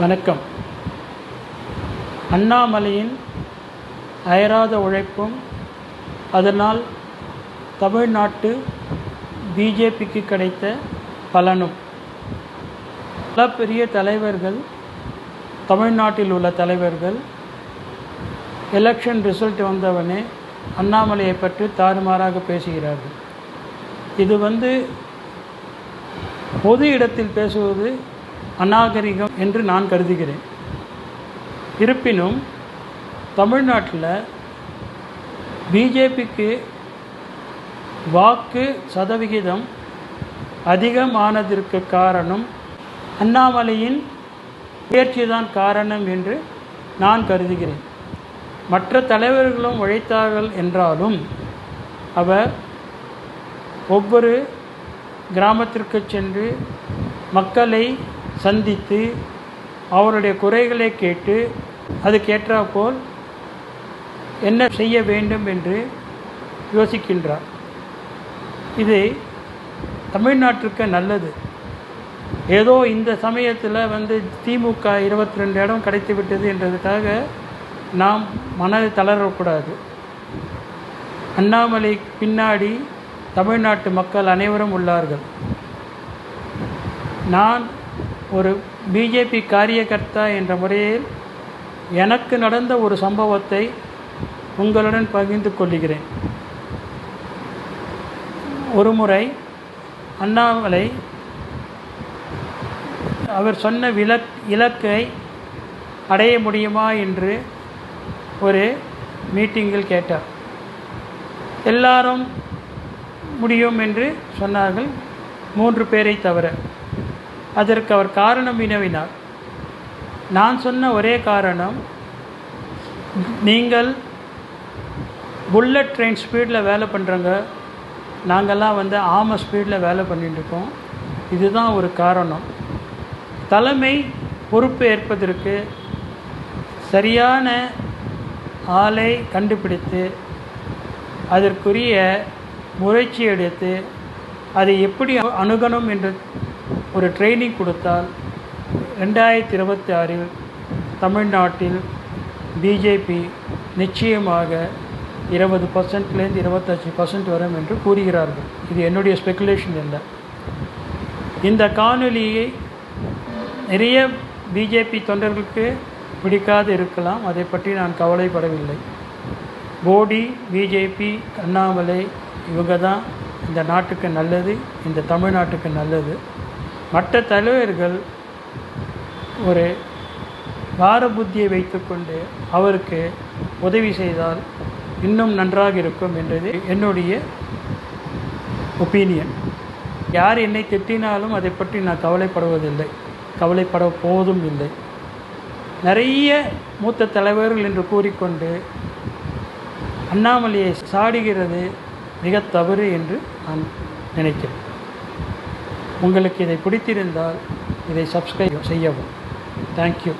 வணக்கம். அண்ணாமலையின் அயராத உழைப்பும் அதனால் தமிழ்நாட்டு பிஜேபிக்கு கிடைத்த பலனும். பல பெரிய தலைவர்கள் தமிழ்நாட்டில் உள்ள தலைவர்கள் எலெக்ஷன் ரிசல்ட் வந்தவனே அண்ணாமலையை பற்றி தாறுமாறாக பேசுகிறார்கள். இது வந்து பொது இடத்தில் பேசுவது அநாகரிகம் என்று நான் கருதுகிறேன். இருப்பினும் தமிழ்நாட்டில் பிஜேபிக்கு வாக்கு சதவிகிதம் அதிகமானதற்கு காரணம் அண்ணாமலையின் முயற்சிதான் காரணம் என்று நான் கருதுகிறேன். மற்ற தலைவர்களும் உழைத்தார்கள் என்றாலும் அவர் ஒவ்வொரு கிராமத்திற்கு சென்று மக்களை சந்தித்து அவருடைய குறைகளை கேட்டு அதுக்கேற்றாற்போல் என்ன செய்ய வேண்டும் என்று யோசிக்கின்றார். இது தமிழ்நாட்டிற்கு நல்லது. ஏதோ இந்த சமயத்தில் வந்து திமுக இருபத்தி ரெண்டு இடம் கிடைத்து விட்டது என்றதுக்காக நாம் மனதை தளரக்கூடாது. அண்ணாமலை பின்னாடி தமிழ்நாட்டு மக்கள் அனைவரும் உள்ளார்கள். நான் ஒரு பிஜேபி காரியகர்த்தா என்ற முறையில் எனக்கு நடந்த ஒரு சம்பவத்தை உங்களுடன் பகிர்ந்து கொள்கிறேன். ஒரு முறை அண்ணாமலை அவர் சொன்ன விலக் இலக்கை அடைய முடியுமா என்று ஒரு மீட்டிங்கில் கேட்டார். எல்லாரும் முடியும் என்று சொன்னார்கள். மூன்று பேரை தவிர அதற்கு அவர் காரணம் வினவினார். நான் சொன்ன ஒரே காரணம் நீங்கள் புல்லட் ட்ரெயின் ஸ்பீடில் வேலை பண்ணுறங்க நாங்கள்லாம் வந்து ஆம ஸ்பீடில் வேலை பண்ணிட்டுருக்கோம். இதுதான் ஒரு காரணம். தலைமை பொறுப்பு ஏற்பதற்கு சரியான ஆளை கண்டுபிடித்து அதற்குரிய முயற்சி எடுத்து அதை எப்படி அணுகணும் என்று ஒரு ட்ரைனிங் கொடுத்தால் ரெண்டாயிரத்தி இருபத்தி ஆறில் தமிழ்நாட்டில் பிஜேபி நிச்சயமாக இருபது பர்சன்ட்லேருந்து இருபத்தஞ்சி பர்சன்ட் வரும் என்று கூறுகிறார்கள். இது என்னுடைய ஸ்பெகுலேஷன் இல்லை இந்த காணொலியை நிறைய பிஜேபி தொண்டர்களுக்கு பிடிக்காது இருக்கலாம். அதை பற்றி நான் கவலைப்படவில்லை. போடி பிஜேபி அண்ணாமலை இவங்க தான் இந்த நாட்டுக்கு நல்லது இந்த தமிழ்நாட்டுக்கு நல்லது. மற்ற தலைவர்கள் ஒரு வார புத்தியை வைத்துக்கொண்டு அவருக்கு உதவி செய்தால் இன்னும் நன்றாக இருக்கும் என்றது என்னுடைய ஒப்பீனியன். யார் என்னை திட்டினாலும் அதை பற்றி நான் கவலைப்படுவதில்லை. கவலைப்பட போவதும் இல்லை. நிறைய மூத்த தலைவர்கள் என்று கூறிக்கொண்டு அண்ணாமலையை சாடுகிறது மிக தவறு என்று நான் நினைக்கிறேன். உங்களுக்கு இதை பிடித்திருந்தால் இதை சப்ஸ்கிரைப் செய்யவும். தேங்க்யூ